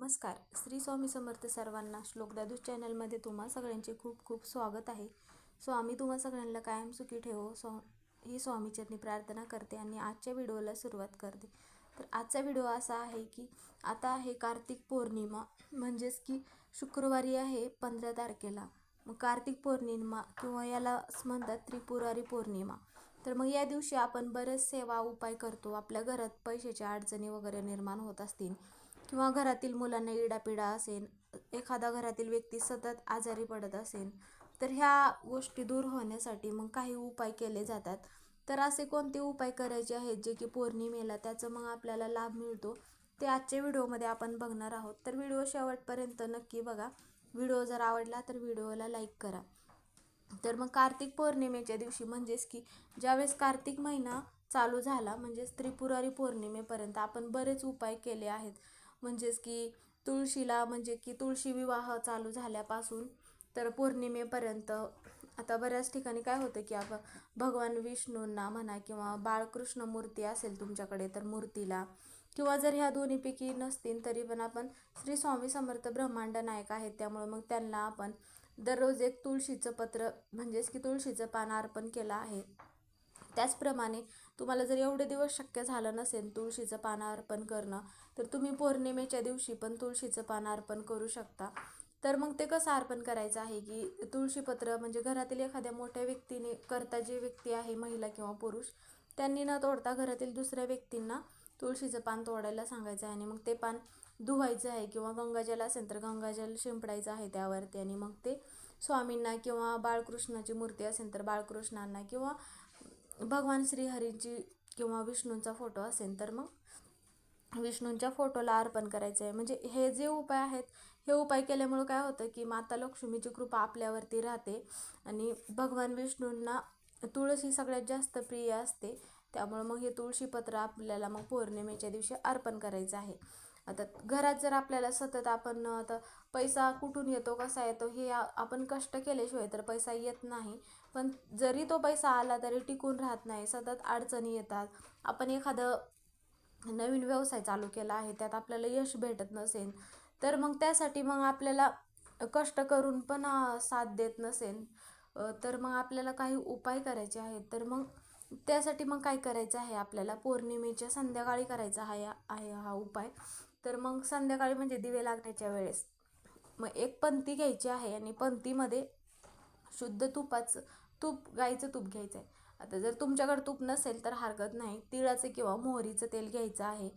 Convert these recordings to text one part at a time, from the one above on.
नमस्कार. श्री स्वामी समर्थ सर्वांना श्लोक दादू चॅनलमध्ये तुम्हा सगळ्यांचे खूप खूप स्वागत आहे. स्वामी तुम्हा सगळ्यांना कायम सुखी ठेवो. स्वा ही स्वामीचरणी प्रार्थना करते आणि आजच्या व्हिडिओला सुरुवात करते. तर आजचा व्हिडिओ असा आहे की आता आहे कार्तिक पौर्णिमा म्हणजेच की शुक्रवारी आहे पंधरा तारखेला. मग कार्तिक पौर्णिमा किंवा यालाच म्हणतात त्रिपुरारी पौर्णिमा. तर मग या दिवशी आपण बरेच सेवा उपाय करतो. आपल्या घरात पैशाच्या अडचणी वगैरे निर्माण होत असतील. किंवा घरातील मुलांना इडापिडा असेल एखादा घरातील व्यक्ती सतत आजारी पडत असेल तर ह्या गोष्टी दूर होण्यासाठी मग काही उपाय केले जातात. तर असे कोणते उपाय करायचे आहेत जे की पौर्णिमेला त्याचं मग आपल्याला लाभ मिळतो ते आजच्या व्हिडिओमध्ये आपण बघणार आहोत. तर व्हिडिओ शेवटपर्यंत नक्की बघा. व्हिडिओ जर आवडला तर व्हिडिओला लाईक करा. तर मग कार्तिक पौर्णिमेच्या दिवशी म्हणजेच की ज्यावेळेस कार्तिक महिना चालू झाला म्हणजेच त्रिपुरारी पौर्णिमेपर्यंत आपण बरेच उपाय केले आहेत. म्हणजेच की तुळशीला म्हणजे की तुळशी विवाह चालू झाल्यापासून तर पौर्णिमेपर्यंत. आता बऱ्याच ठिकाणी काय होतं की आपण भगवान विष्णूंना म्हणा किंवा बाळकृष्ण मूर्ती असेल तुमच्याकडे तर मूर्तीला किंवा जर ह्या दोन्हीपैकी नसतील तरी पण आपण श्री स्वामी समर्थ ब्रह्मांड नायक आहेत त्यामुळे मग त्यांना आपण दररोज एक तुळशीचं पत्र म्हणजेच की तुळशीचं पान अर्पण केलं आहे. त्याचप्रमाणे तुम्हाला जर एवढे दिवस शक्य झालं नसेल तुळशीचं पान अर्पण करणं तर तुम्ही पौर्णिमेच्या दिवशी पण तुळशीचं पान अर्पण करू शकता. तर मग ते कसं अर्पण करायचं आहे की तुळशीपत्र म्हणजे घरातील एखाद्या मोठ्या व्यक्तीने करता जी व्यक्ती आहे महिला किंवा पुरुष त्यांनी न तोडता घरातील दुसऱ्या व्यक्तींना तुळशीचं पान तोडायला सांगायचं आहे आणि मग ते पान धुवायचं आहे किंवा गंगाजल असेल तर गंगाजल शिंपडायचं आहे त्यावरती आणि मग ते स्वामींना किंवा बाळकृष्णाची मूर्ती असेल तर बाळकृष्णांना किंवा भगवान श्रीहरीची किंवा विष्णूंचा फोटो असेल तर मग विष्णूंच्या फोटोला अर्पण करायचं आहे. म्हणजे हे जे उपाय आहेत हे उपाय केल्यामुळं काय होतं की माता लक्ष्मीची कृपा आपल्यावरती राहते आणि भगवान विष्णूंना तुळस सगळ्यात जास्त प्रिय असते. त्यामुळं मग हे तुळशीपत्र आपल्याला मग पौर्णिमेच्या दिवशी अर्पण करायचं आहे. आता घरात जर आपल्याला सतत आपण आता पैसा कुठून येतो कसा येतो हे आपण कष्ट केल्याशिवाय तर पैसा येत नाही. पण जरी तो पैसा आला तरी टिकून राहत नाही सतत अडचणी येतात. आपण एखादं नवीन व्यवसाय चालू केला आहे त्यात आपल्याला यश भेटत नसेल तर मग त्यासाठी मग आपल्याला कष्ट करून पण साथ देत नसेल. तर मग आपल्याला काही उपाय करायचे आहेत. तर मग त्यासाठी मग काय करायचं आहे आपल्याला? पौर्णिमेच्या संध्याकाळी करायचा आहे आहे हा उपाय. तर मग संध्याकाळी म्हणजे दिवे लागण्याच्या वेळेस. मग एक पंथी घ्यायची आहे आणि पंतीमध्ये शुद्ध तुपाचं तूप गाईचं तूप घ्यायचं आहे आता जर तुमच्याकडे तूप नसेल तर हरकत नाही. तिळाचं किंवा मोहरीचं तेल घ्यायचं आहे.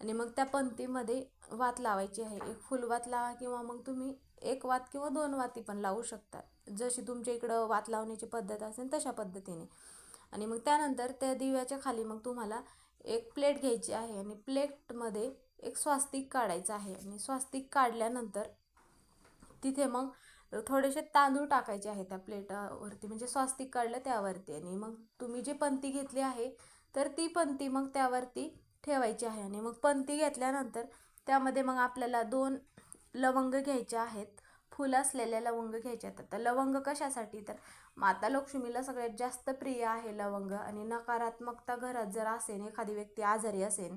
आणि मग त्या पंतीमध्ये वात लावायची आहे. एक फुलवात लावा किंवा मग तुम्ही एक वात किंवा दोन वाती पण लावू शकता. जशी तुमच्या इकडं वात लावण्याची पद्धत असेल तशा पद्धतीने. आणि मग त्यानंतर त्या दिव्याच्या खाली मग तुम्हाला एक प्लेट घ्यायची आहे. आणि प्लेटमध्ये एक स्वास्तिक काढायचं आहे. आणि स्वास्तिक काढल्यानंतर तिथे मग थोडेसे तांदूळ टाकायचे आहे त्या प्लेटावरती म्हणजे स्वास्तिक काढलं त्यावरती आणि मग तुम्ही जी पंती घेतली आहे तर ती पंती मग त्यावरती ठेवायची आहे आणि मग पंती घेतल्यानंतर त्यामध्ये मग आपल्याला दोन लवंग घ्यायचे आहेत फुलं असलेल्या लवंग घ्यायचे आहेत. आता लवंग कशासाठी? तर माता लक्ष्मीला सगळ्यात जास्त प्रिय आहे लवंग आणि नकारात्मकता घरात जर असेल एखादी व्यक्ती आजारी असेल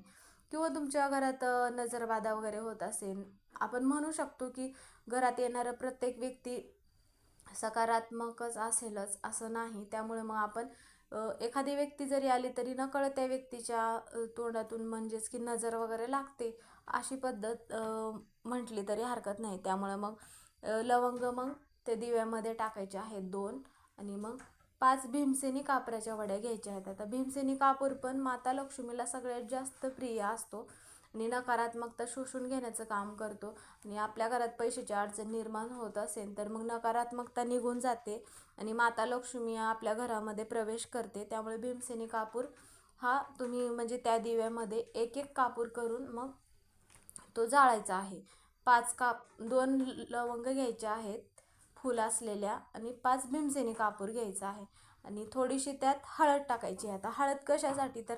किंवा तुमच्या घरात नजरबाधा वगैरे होत असेल आपण म्हणू शकतो की घरात येणारं प्रत्येक व्यक्ती सकारात्मकच असेलच असं नाही. त्यामुळे मग आपण एखादी व्यक्ती जरी आली तरी नकळत त्या व्यक्तीच्या तोंडातून म्हणजेच की नजर वगैरे लागते अशी पद्धत म्हटली तरी हरकत नाही. त्यामुळे मग लवंग मग ते दिव्यामध्ये टाकायचे आहेत दोन आणि मग पाच भीमसेनी कापराच्या वड्या घ्यायच्या आहेत. आता भीमसेनी कापूर पण माता लक्ष्मीला सगळ्यात जास्त प्रिय असतो आणि नकारात्मकता शोषून घेण्याचं काम करतो. आणि आपल्या घरात पैशाची अडचण निर्माण होत असेल तर मग नकारात्मकता निघून जाते आणि माता लक्ष्मी आपल्या घरामध्ये प्रवेश करते. त्यामुळे भीमसेनी कापूर हा तुम्ही म्हणजे त्या दिव्यामध्ये एक एक कापूर करून मग तो जाळायचा आहे. पाच काप दोन लवंग घ्यायचे आहेत. फुल असलेल्या आणि पाच भीमसेनी कापूर घ्यायचा आहे. आणि थोडीशी त्यात हळद टाकायची आहे. आता हळद कशासाठी? तर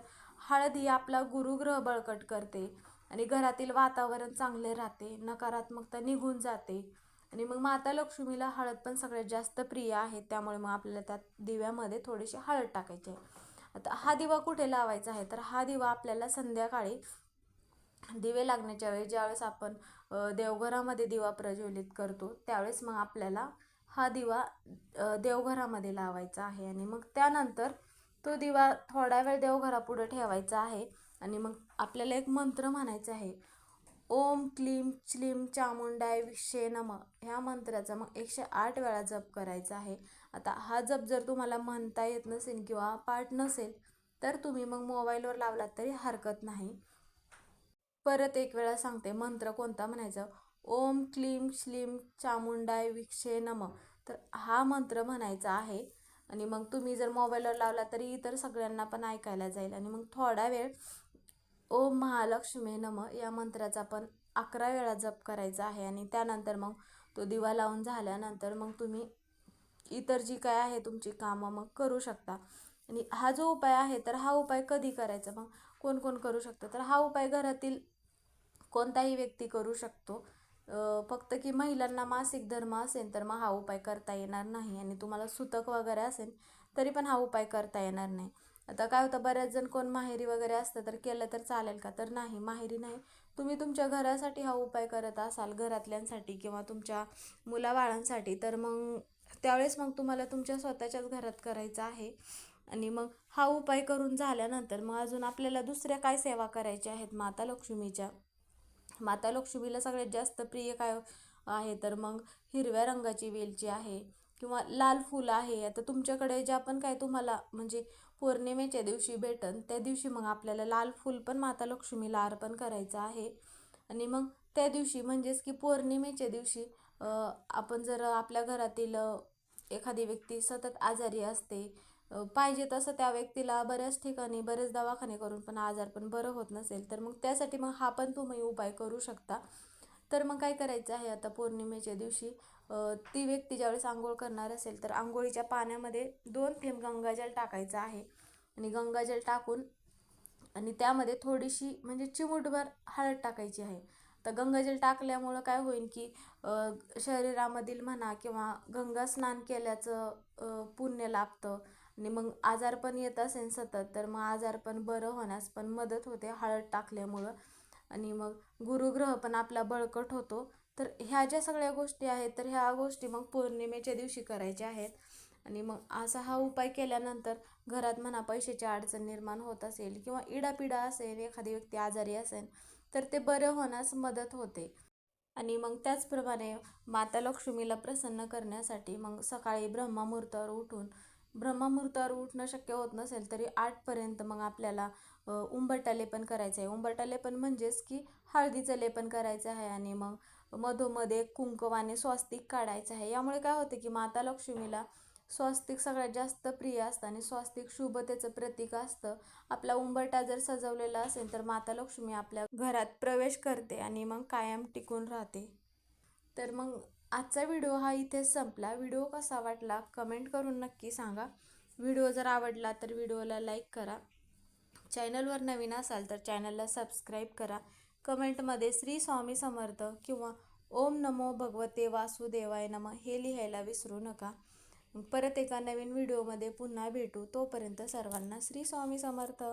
हळद ही आपला गुरुग्रह बळकट करते आणि घरातील वातावरण चांगले राहते नकारात्मकता निघून जाते. आणि मग माता लक्ष्मीला हळद पण सगळ्यात जास्त प्रिय आहे. त्यामुळे मग आपल्याला त्यात दिव्यामध्ये थोडीशी हळद टाकायची आहे. आता हा दिवा कुठे लावायचा आहे? तर हा दिवा आपल्याला संध्याकाळी दिवे लागण्याच्या वेळी ज्यावेळेस आपण देवघरामध्ये दिवा प्रज्वलित करतो त्यावेळेस मग आपल्याला हा दिवा देवघरामध्ये लावायचा आहे आणि मग त्यानंतर तो दिवा थोडा वेळ देवघरापुढे ठेवायचा आहे आणि मग आपल्याला एक मंत्र म्हणायचा आहे. ओम क्लीम क्लीम चामुंडाय विषे नम. ह्या मंत्राचा मग एकशे आठ वेळा जप करायचा आहे. आता हा जप जर तुम्हाला म्हणता येत नसेल किंवा पाठ नसेल तर तुम्ही मग मोबाईलवर लावलात तरी हरकत नाही. परत एक वेळा सांगते मंत्र कोणता म्हणायचा? ओम क्लीम श्लीम चामुंडाय विक्षे नम. तर हा मंत्र म्हणायचा आहे. आणि मग तुम्ही जर मोबाईलवर लावला तरी इतर सगळ्यांना पण ऐकायला जाईल. आणि मग थोडा वेळ ओम महालक्ष्मी नम या मंत्राचा पण अकरा वेळा जप करायचा आहे. आणि त्यानंतर मग तो दिवा लावून झाल्यानंतर मग तुम्ही इतर जी काय आहे तुमची कामं मग करू शकता. आणि हा जो उपाय आहे तर हा उपाय कधी करायचा? मग कोण कोण करू शकतं? तर हा उपाय घरातील कोणताही व्यक्ती करू शकतो. फक्त की महिलांना मासिक धर्म असेल तर मग हा उपाय करता येणार नाही आणि तुम्हाला सुतक वगैरे असेल तरी पण हा उपाय करता येणार नाही. आता काय होतं बऱ्याच जण कोण माहेरी वगैरे असतं तर केलं तर चालेल का? तर नाही माहेरी नाही. तुम्ही तुमच्या घरासाठी हा उपाय करत असाल घरातल्यांसाठी किंवा तुमच्या मुलाबाळांसाठी तर मग त्यावेळेस मग तुम्हाला तुमच्या स्वतःच्याच घरात करायचं आहे. आणि मग हा उपाय करून झाल्यानंतर मग अजून आपल्याला दुसऱ्या काय सेवा करायच्या आहेत माता लक्ष्मीच्या? माता लक्ष्मीला सगळ्यात जास्त प्रिय काय आहे? तर मग हिरव्या रंगाची वेलची आहे किंवा लाल फूल आहे. आता तुमच्याकडे ज्या पण काय तुम्हाला म्हणजे पौर्णिमेच्या दिवशी भेटन त्या दिवशी मग आपल्याला लाल फूल पण माता लक्ष्मीला अर्पण करायचं आहे. आणि मग त्या दिवशी म्हणजेच की पौर्णिमेच्या दिवशी आपण जर आपल्या घरातील एखादी व्यक्ती सतत आजारी असते पाहिजे तसं त्या व्यक्तीला बऱ्याच ठिकाणी बरेच दवाखाने करून पण आजार पण बरं होत नसेल तर मग त्यासाठी मग हा पण तुम्ही उपाय करू शकता. तर मग काय करायचं आहे आता पौर्णिमेच्या दिवशी? ती व्यक्ती ज्यावेळेस आंघोळ करणार असेल तर आंघोळीच्या पाण्यामध्ये दोन थेंब गंगाजल टाकायचं आहे. आणि गंगाजल टाकून आणि त्यामध्ये थोडीशी म्हणजे चिमूटभर हळद टाकायची आहे. तर गंगाजल टाकल्यामुळं काय होईल की शरीरामधील म्हणा किंवा गंगा स्नान केल्याचं पुण्य लाभतं. आणि मग आजार पण येत असेल सतत तर मग आजार पण बरं होण्यास पण मदत होते हळद टाकल्यामुळं. आणि मग गुरुग्रह पण आपला बळकट होतो. तर ह्या ज्या सगळ्या गोष्टी आहेत तर ह्या गोष्टी मग पौर्णिमेच्या दिवशी करायच्या आहेत. आणि मग असा हा उपाय केल्यानंतर घरात म्हणा पैशाची अडचण निर्माण होत असेल किंवा इडापिडा असेल एखादी व्यक्ती आजारी असेल तर ते बरं होण्यास मदत होते. आणि मग त्याचप्रमाणे माता लक्ष्मीला प्रसन्न करण्यासाठी मग सकाळी ब्रह्ममुहूर्तावर उठून ब्रह्ममुहूर्तावर उठणं शक्य होत नसेल तरी आठपर्यंत मग आपल्याला अ, उंबरठा लेपन करायचं आहे उंबरठा लेपन म्हणजेच की हळदीचं लेपन करायचं आहे आणि मग मधोमध्ये कुंकवाने स्वस्तिक काढायचं आहे. यामुळे काय होते की माता लक्ष्मीला स्वस्तिक सगळ्यात जास्त प्रिय असतं आणि स्वस्तिक शुभतेचं प्रतीक असतं. आपला उंबरटा जर सजवलेला असेल तर माता लक्ष्मी आपल्या घरात प्रवेश करते आणि मग कायम टिकून राहते. तर मग आजचा व्हिडिओ हा इथेच संपला. व्हिडिओ कसा वाटला कमेंट करून नक्की सांगा. व्हिडिओ जर आवडला तर व्हिडिओला लाईक करा. चॅनलवर नवीन असाल तर चॅनलला सबस्क्राईब करा. कमेंटमध्ये श्री स्वामी समर्थ किंवा ओम नमो भगवते वासुदेवाय नम हे लिहायला विसरू नका. परत एका नवीन व्हिडिओमध्ये पुन्हा भेटू. तोपर्यंत सर्वांना श्री स्वामी समर्थ.